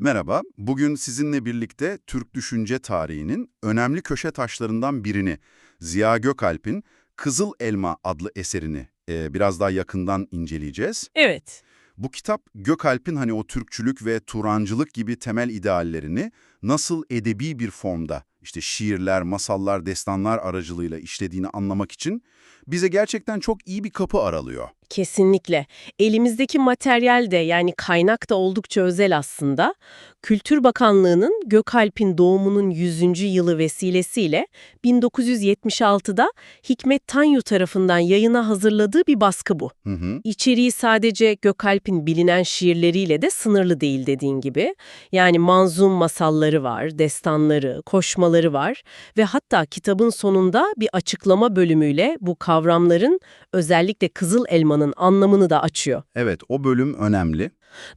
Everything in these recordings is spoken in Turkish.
Merhaba, bugün sizinle birlikte Türk düşünce tarihinin önemli köşe taşlarından birini, Ziya Gökalp'in Kızıl Elma adlı eserini e, biraz daha yakından inceleyeceğiz. Evet. Bu kitap Gökalp'in hani o Türkçülük ve Turancılık gibi temel ideallerini nasıl edebi bir formda, işte şiirler, masallar, destanlar aracılığıyla işlediğini anlamak için bize gerçekten çok iyi bir kapı aralıyor. Kesinlikle. Elimizdeki materyal de yani kaynak da oldukça özel aslında. Kültür Bakanlığı'nın Gökalp'in doğumunun 100. yılı vesilesiyle 1976'da Hikmet Tanyu tarafından yayına hazırladığı bir baskı bu. Hı hı. İçeriği sadece Gökalp'in bilinen şiirleriyle de sınırlı değil dediğin gibi. Yani manzum masalları var, destanları, koşmaları var ve hatta kitabın sonunda bir açıklama bölümüyle bu kavramların özellikle Kızıl Elma'nın anlamını da açıyor. Evet, o bölüm önemli.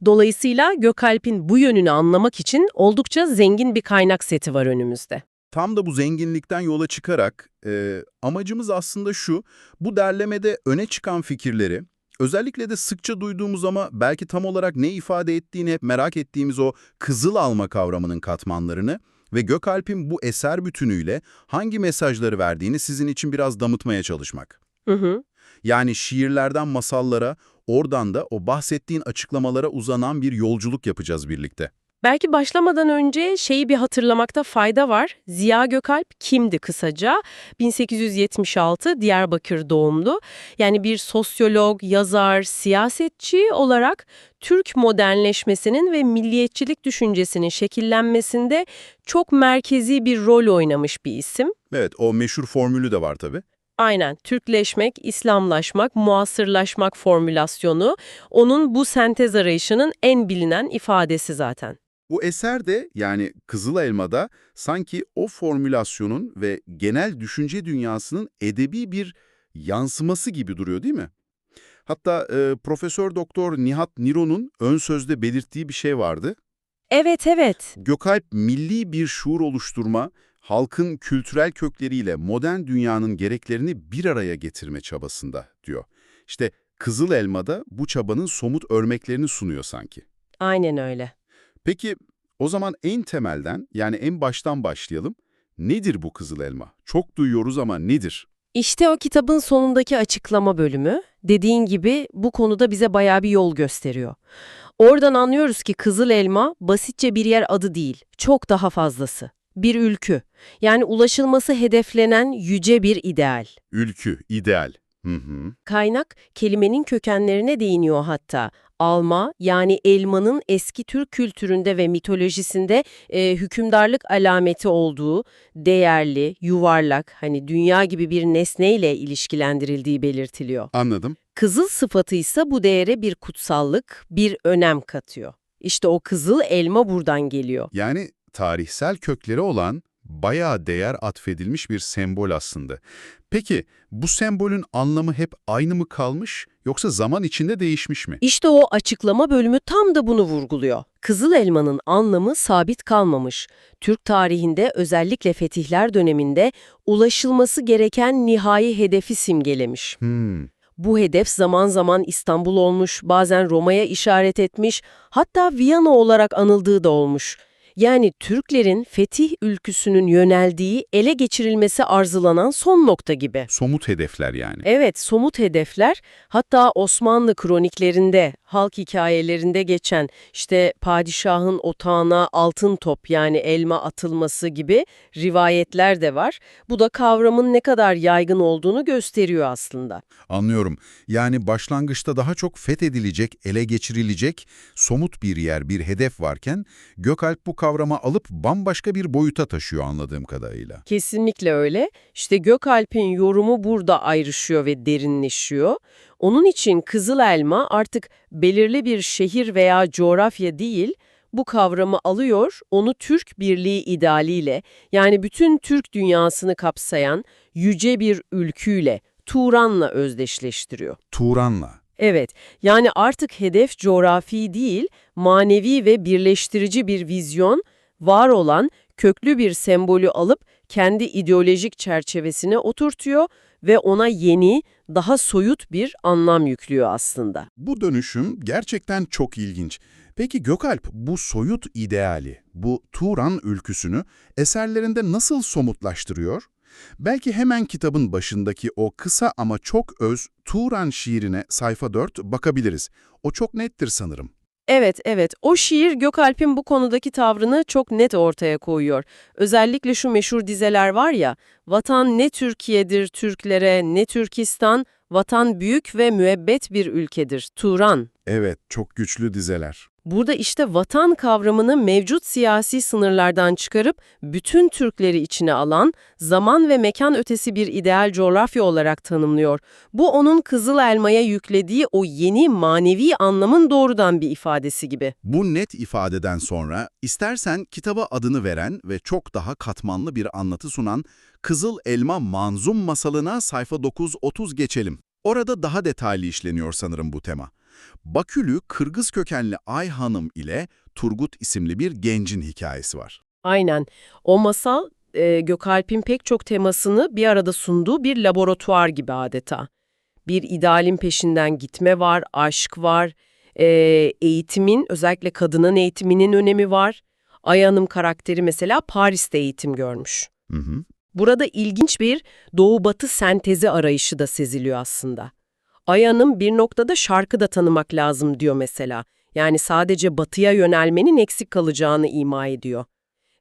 Dolayısıyla Gökalp'in bu yönünü anlamak için oldukça zengin bir kaynak seti var önümüzde. Tam da bu zenginlikten yola çıkarak e, amacımız aslında şu, bu derlemede öne çıkan fikirleri, özellikle de sıkça duyduğumuz ama belki tam olarak ne ifade ettiğini hep merak ettiğimiz o kızıl alma kavramının katmanlarını ve Gökalp'in bu eser bütünüyle hangi mesajları verdiğini sizin için biraz damıtmaya çalışmak. Hı hı. Yani şiirlerden masallara, oradan da o bahsettiğin açıklamalara uzanan bir yolculuk yapacağız birlikte. Belki başlamadan önce şeyi bir hatırlamakta fayda var. Ziya Gökalp kimdi kısaca? 1876 Diyarbakır doğumlu. Yani bir sosyolog, yazar, siyasetçi olarak Türk modernleşmesinin ve milliyetçilik düşüncesinin şekillenmesinde çok merkezi bir rol oynamış bir isim. Evet, o meşhur formülü de var tabii. Aynen, Türkleşmek, İslamlaşmak, muasırlaşmak formülasyonu onun bu sentez arayışının en bilinen ifadesi zaten. Bu eser de yani Kızıl Elma'da sanki o formülasyonun ve genel düşünce dünyasının edebi bir yansıması gibi duruyor değil mi? Hatta e, Profesör Doktor Nihat Niro'nun ön sözde belirttiği bir şey vardı. Evet, evet. Gökalp milli bir şuur oluşturma, halkın kültürel kökleriyle modern dünyanın gereklerini bir araya getirme çabasında diyor. İşte Kızıl Elma'da bu çabanın somut örneklerini sunuyor sanki. Aynen öyle. Peki o zaman en temelden yani en baştan başlayalım. Nedir bu kızıl elma? Çok duyuyoruz ama nedir? İşte o kitabın sonundaki açıklama bölümü, dediğin gibi bu konuda bize bayağı bir yol gösteriyor. Oradan anlıyoruz ki Kızıl Elma basitçe bir yer adı değil, çok daha fazlası. Bir ülkü, yani ulaşılması hedeflenen yüce bir ideal. Ülkü, ideal. Hı hı. Kaynak, kelimenin kökenlerine değiniyor hatta. Alma, yani elmanın eski Türk kültüründe ve mitolojisinde e, hükümdarlık alameti olduğu, değerli, yuvarlak, hani dünya gibi bir nesneyle ilişkilendirildiği belirtiliyor. Anladım. Kızıl sıfatı ise bu değere bir kutsallık, bir önem katıyor. İşte o kızıl elma buradan geliyor. Yani tarihsel kökleri olan bayağı değer atfedilmiş bir sembol aslında. Peki bu sembolün anlamı hep aynı mı kalmış yoksa zaman içinde değişmiş mi? İşte o açıklama bölümü tam da bunu vurguluyor. Kızıl elmanın anlamı sabit kalmamış. Türk tarihinde özellikle fetihler döneminde ulaşılması gereken nihai hedefi simgelemiş. Hmm. Bu hedef zaman zaman İstanbul olmuş, bazen Roma'ya işaret etmiş, hatta Viyana olarak anıldığı da olmuş. Yani Türklerin fetih ülküsünün yöneldiği, ele geçirilmesi arzulanan son nokta gibi. Somut hedefler yani. Evet, somut hedefler hatta Osmanlı kroniklerinde, halk hikayelerinde geçen işte padişahın otağına altın top yani elma atılması gibi rivayetler de var. Bu da kavramın ne kadar yaygın olduğunu gösteriyor aslında. Anlıyorum. Yani başlangıçta daha çok fethedilecek, ele geçirilecek somut bir yer, bir hedef varken Gökalp bu kavramı alıp bambaşka bir boyuta taşıyor anladığım kadarıyla. Kesinlikle öyle. İşte Gökalp'in yorumu burada ayrışıyor ve derinleşiyor. Onun için Kızıl Elma artık belirli bir şehir veya coğrafya değil, bu kavramı alıyor, onu Türk birliği idealiyle, yani bütün Türk dünyasını kapsayan yüce bir ülküyle, Turan'la özdeşleştiriyor. Turan'la. Evet, yani artık hedef coğrafi değil, manevi ve birleştirici bir vizyon, var olan köklü bir sembolü alıp kendi ideolojik çerçevesine oturtuyor ve ona yeni, daha soyut bir anlam yüklüyor aslında. Bu dönüşüm gerçekten çok ilginç. Peki Gökalp bu soyut ideali, bu Turan ülküsünü eserlerinde nasıl somutlaştırıyor? Belki hemen kitabın başındaki o kısa ama çok öz Turan şiirine sayfa 4 bakabiliriz. O çok nettir sanırım. Evet, evet. O şiir Gökalp'in bu konudaki tavrını çok net ortaya koyuyor. Özellikle şu meşhur dizeler var ya, vatan ne Türkiye'dir Türklere, ne Türkistan, vatan büyük ve müebbet bir ülkedir, Turan. Evet, çok güçlü dizeler. Burada işte vatan kavramını mevcut siyasi sınırlardan çıkarıp bütün Türkleri içine alan, zaman ve mekan ötesi bir ideal coğrafya olarak tanımlıyor. Bu onun Kızıl Elma'ya yüklediği o yeni manevi anlamın doğrudan bir ifadesi gibi. Bu net ifadeden sonra istersen kitaba adını veren ve çok daha katmanlı bir anlatı sunan Kızıl Elma Manzum masalına sayfa 9-30 geçelim. Orada daha detaylı işleniyor sanırım bu tema. Bakülü Kırgız kökenli Ay Hanım ile Turgut isimli bir gencin hikayesi var. Aynen. O masal e, Gökalp'in pek çok temasını bir arada sunduğu bir laboratuvar gibi adeta. Bir idealin peşinden gitme var, aşk var, e, eğitimin, özellikle kadının eğitiminin önemi var. Ay Hanım karakteri mesela Paris'te eğitim görmüş. Hı hı. Burada ilginç bir doğu-batı sentezi arayışı da seziliyor aslında. Ay Hanım bir noktada şarkı da tanımak lazım diyor mesela. Yani sadece batıya yönelmenin eksik kalacağını ima ediyor.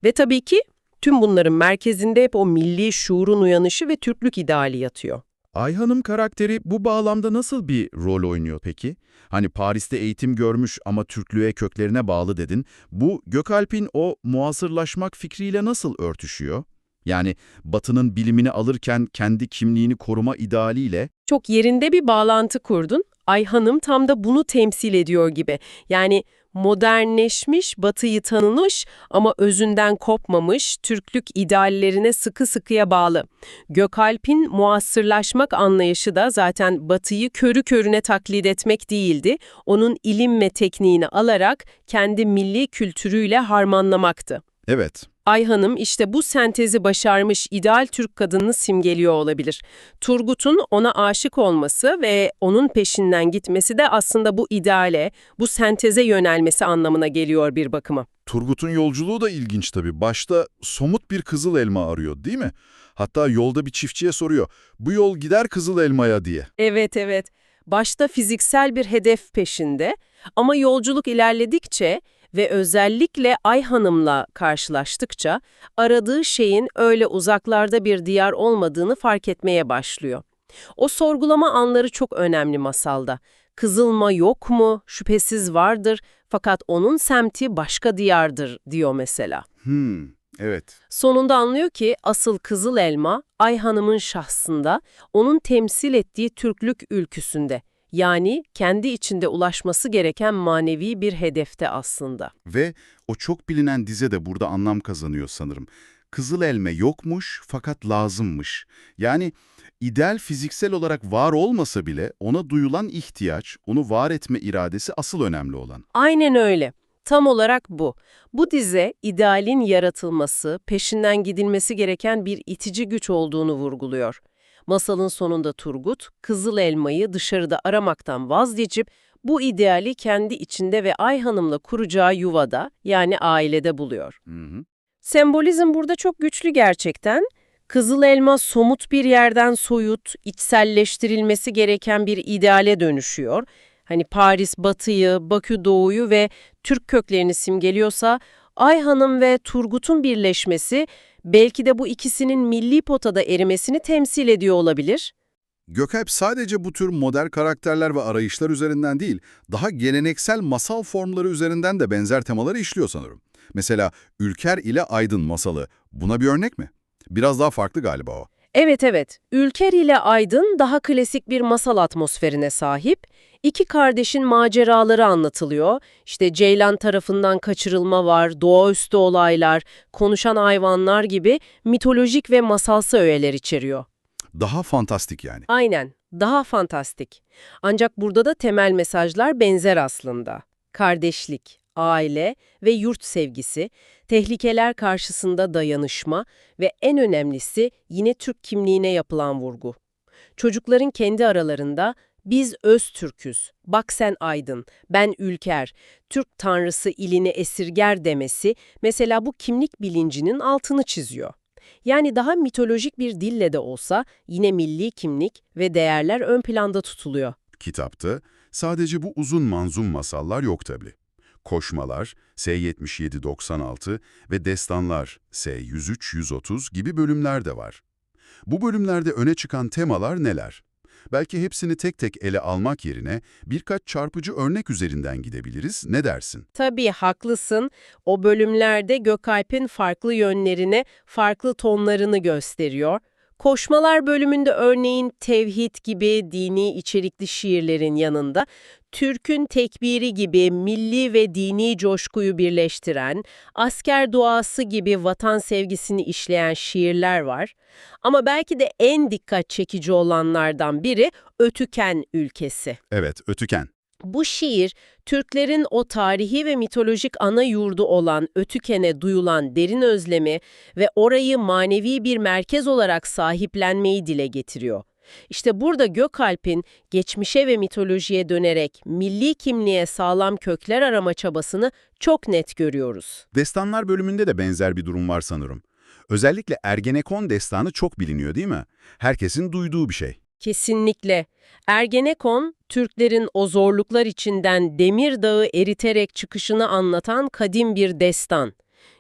Ve tabii ki tüm bunların merkezinde hep o milli şuurun uyanışı ve Türklük ideali yatıyor. Ayhan'ım karakteri bu bağlamda nasıl bir rol oynuyor peki? Hani Paris'te eğitim görmüş ama Türklüğe köklerine bağlı dedin. Bu Gökalp'in o muasırlaşmak fikriyle nasıl örtüşüyor? Yani Batı'nın bilimini alırken kendi kimliğini koruma idealiyle Çok yerinde bir bağlantı kurdun. Ay Hanım tam da bunu temsil ediyor gibi. Yani modernleşmiş, batıyı tanımış ama özünden kopmamış, Türklük ideallerine sıkı sıkıya bağlı. Gökalp'in muasırlaşmak anlayışı da zaten batıyı körü körüne taklit etmek değildi. Onun ilim ve tekniğini alarak kendi milli kültürüyle harmanlamaktı. evet Ay Hanım işte bu sentezi başarmış ideal Türk kadını simgeliyor olabilir. Turgut'un ona aşık olması ve onun peşinden gitmesi de aslında bu ideale, bu senteze yönelmesi anlamına geliyor bir bakıma. Turgut'un yolculuğu da ilginç tabii. Başta somut bir kızıl elma arıyor değil mi? Hatta yolda bir çiftçiye soruyor. Bu yol gider kızıl elmaya diye. Evet evet. Başta fiziksel bir hedef peşinde ama yolculuk ilerledikçe ve özellikle Ay Hanım'la karşılaştıkça aradığı şeyin öyle uzaklarda bir diyar olmadığını fark etmeye başlıyor. O sorgulama anları çok önemli masalda. Kızılma yok mu? Şüphesiz vardır fakat onun semti başka diyardır diyor mesela. Hmm, evet. Sonunda anlıyor ki asıl Kızıl Elma Ay Hanım'ın şahsında, onun temsil ettiği Türklük ülküsünde. Yani kendi içinde ulaşması gereken manevi bir hedefte aslında. Ve o çok bilinen dize de burada anlam kazanıyor sanırım. Kızıl elme yokmuş fakat lazımmış. Yani ideal fiziksel olarak var olmasa bile ona duyulan ihtiyaç, onu var etme iradesi asıl önemli olan. Aynen öyle. Tam olarak bu. Bu dize idealin yaratılması, peşinden gidilmesi gereken bir itici güç olduğunu vurguluyor. Masalın sonunda Turgut, Kızıl Elma'yı dışarıda aramaktan vazgeçip bu ideali kendi içinde ve Ay Hanım'la kuracağı yuvada yani ailede buluyor. Hı hı. Sembolizm burada çok güçlü gerçekten. Kızıl elma somut bir yerden soyut, içselleştirilmesi gereken bir ideale dönüşüyor. Hani Paris batıyı, Bakü doğuyu ve Türk köklerini simgeliyorsa, Ay Hanım ve Turgut'un birleşmesi belki de bu ikisinin milli potada erimesini temsil ediyor olabilir. Gökalp sadece bu tür modern karakterler ve arayışlar üzerinden değil, daha geleneksel masal formları üzerinden de benzer temaları işliyor sanırım. Mesela Ülker ile Aydın masalı, buna bir örnek mi? Biraz daha farklı galiba o. Evet evet, Ülker ile Aydın daha klasik bir masal atmosferine sahip. İki kardeşin maceraları anlatılıyor. İşte Ceylan tarafından kaçırılma var, doğaüstü olaylar, konuşan hayvanlar gibi mitolojik ve masalsı öğeler içeriyor. Daha fantastik yani. Aynen, daha fantastik. Ancak burada da temel mesajlar benzer aslında. Kardeşlik, aile ve yurt sevgisi, tehlikeler karşısında dayanışma ve en önemlisi yine Türk kimliğine yapılan vurgu. Çocukların kendi aralarında Biz Öztürk'üz, bak sen aydın, ben ülker, Türk tanrısı ilini esirger demesi mesela bu kimlik bilincinin altını çiziyor. Yani daha mitolojik bir dille de olsa yine milli kimlik ve değerler ön planda tutuluyor. Kitapta sadece bu uzun manzum masallar yok tabii. Koşmalar, S77-96 ve Destanlar, S103-130 gibi bölümler de var. Bu bölümlerde öne çıkan temalar neler? Belki hepsini tek tek ele almak yerine birkaç çarpıcı örnek üzerinden gidebiliriz. Ne dersin? Tabii haklısın. O bölümlerde Gökalp'in farklı yönlerini, farklı tonlarını gösteriyor. Koşmalar bölümünde örneğin tevhid gibi dini içerikli şiirlerin yanında Türk'ün tekbiri gibi milli ve dini coşkuyu birleştiren, asker duası gibi vatan sevgisini işleyen şiirler var. Ama belki de en dikkat çekici olanlardan biri Ötüken ülkesi. Evet, Ötüken. Bu şiir, Türklerin o tarihi ve mitolojik ana yurdu olan Ötüken'e duyulan derin özlemi ve orayı manevi bir merkez olarak sahiplenmeyi dile getiriyor. İşte burada Gökalp'in geçmişe ve mitolojiye dönerek milli kimliğe sağlam kökler arama çabasını çok net görüyoruz. Destanlar bölümünde de benzer bir durum var sanırım. Özellikle Ergenekon destanı çok biliniyor değil mi? Herkesin duyduğu bir şey. Kesinlikle. Ergenekon, Türklerin o zorluklar içinden Demir Dağı eriterek çıkışını anlatan kadim bir destan.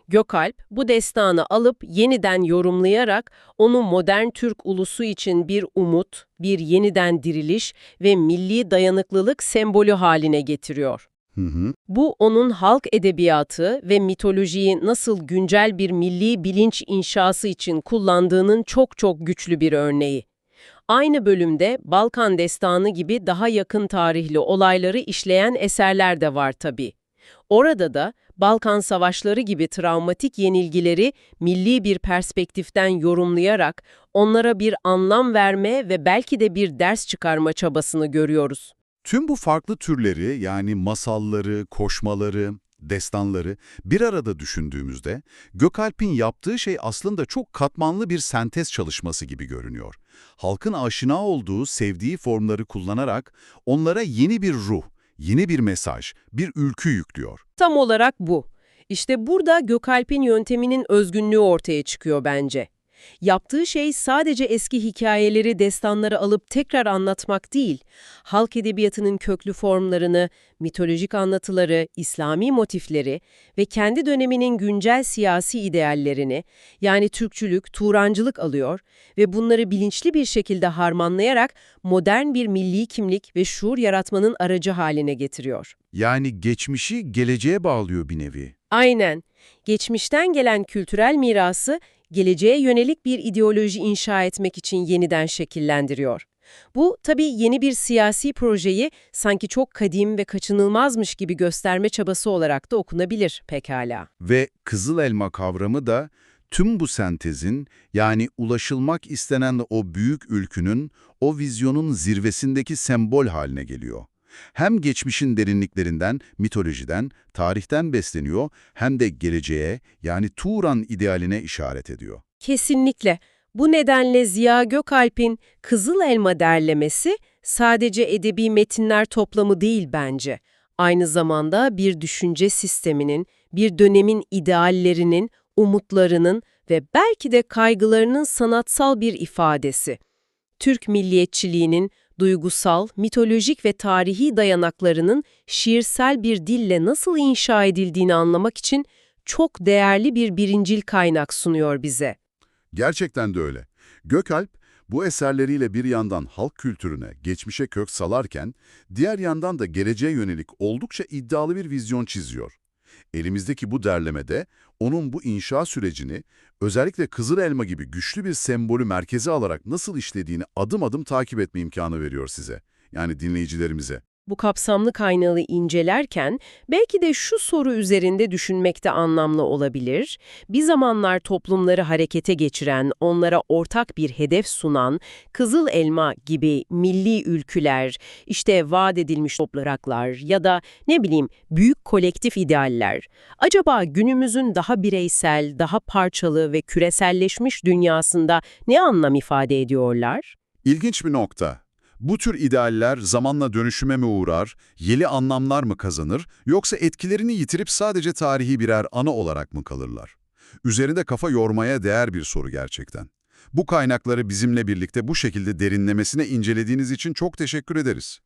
Gökalp, bu destanı alıp yeniden yorumlayarak onu modern Türk ulusu için bir umut, bir yeniden diriliş ve milli dayanıklılık sembolü haline getiriyor. Hı hı. Bu onun halk edebiyatı ve mitolojiyi nasıl güncel bir milli bilinç inşası için kullandığının çok çok güçlü bir örneği. Aynı bölümde Balkan Destanı gibi daha yakın tarihli olayları işleyen eserler de var tabii. Orada da Balkan Savaşları gibi travmatik yenilgileri milli bir perspektiften yorumlayarak onlara bir anlam verme ve belki de bir ders çıkarma çabasını görüyoruz. Tüm bu farklı türleri yani masalları, koşmaları, destanları bir arada düşündüğümüzde Gökalp'in yaptığı şey aslında çok katmanlı bir sentez çalışması gibi görünüyor. Halkın aşina olduğu, sevdiği formları kullanarak onlara yeni bir ruh, yeni bir mesaj, bir ülkü yüklüyor. Tam olarak bu. İşte burada Gökalp'in yönteminin özgünlüğü ortaya çıkıyor bence. Yaptığı şey sadece eski hikayeleri, destanları alıp tekrar anlatmak değil, halk edebiyatının köklü formlarını, mitolojik anlatıları, İslami motifleri ve kendi döneminin güncel siyasi ideallerini, yani Türkçülük, Turancılık alıyor ve bunları bilinçli bir şekilde harmanlayarak modern bir milli kimlik ve şuur yaratmanın aracı haline getiriyor. Yani geçmişi geleceğe bağlıyor bir nevi. Aynen. Geçmişten gelen kültürel mirası geleceğe yönelik bir ideoloji inşa etmek için yeniden şekillendiriyor. Bu tabii yeni bir siyasi projeyi sanki çok kadim ve kaçınılmazmış gibi gösterme çabası olarak da okunabilir pekala. Ve kızıl elma kavramı da tüm bu sentezin yani ulaşılmak istenen o büyük ülkünün, o vizyonun zirvesindeki sembol haline geliyor. Hem geçmişin derinliklerinden, mitolojiden, tarihten besleniyor hem de geleceğe yani Turan idealine işaret ediyor. Kesinlikle. Bu nedenle Ziya Gökalp'in Kızıl Elma derlemesi sadece edebi metinler toplamı değil bence. Aynı zamanda bir düşünce sisteminin, bir dönemin ideallerinin, umutlarının ve belki de kaygılarının sanatsal bir ifadesi. Türk milliyetçiliğinin duygusal, mitolojik ve tarihi dayanaklarının şiirsel bir dille nasıl inşa edildiğini anlamak için çok değerli bir birincil kaynak sunuyor bize. Gerçekten de öyle. Gökalp, bu eserleriyle bir yandan halk kültürüne, geçmişe kök salarken, diğer yandan da geleceğe yönelik oldukça iddialı bir vizyon çiziyor. Elimizdeki bu derlemede onun bu inşa sürecini, özellikle Kızıl Elma gibi güçlü bir sembolü merkeze alarak nasıl işlediğini adım adım takip etme imkanı veriyor size. Yani dinleyicilerimize. Bu kapsamlı kaynağı incelerken belki de şu soru üzerinde düşünmek de anlamlı olabilir. Bir zamanlar toplumları harekete geçiren, onlara ortak bir hedef sunan Kızıl Elma gibi milli ülküler, işte vaat edilmiş topraklar ya da ne bileyim büyük kolektif idealler. Acaba günümüzün daha bireysel, daha parçalı ve küreselleşmiş dünyasında ne anlam ifade ediyorlar? İlginç bir nokta. Bu tür idealler zamanla dönüşüme mi uğrar, yeni anlamlar mı kazanır, yoksa etkilerini yitirip sadece tarihi birer ana olarak mı kalırlar? Üzerinde kafa yormaya değer bir soru gerçekten. Bu kaynakları bizimle birlikte bu şekilde derinlemesine incelediğiniz için çok teşekkür ederiz.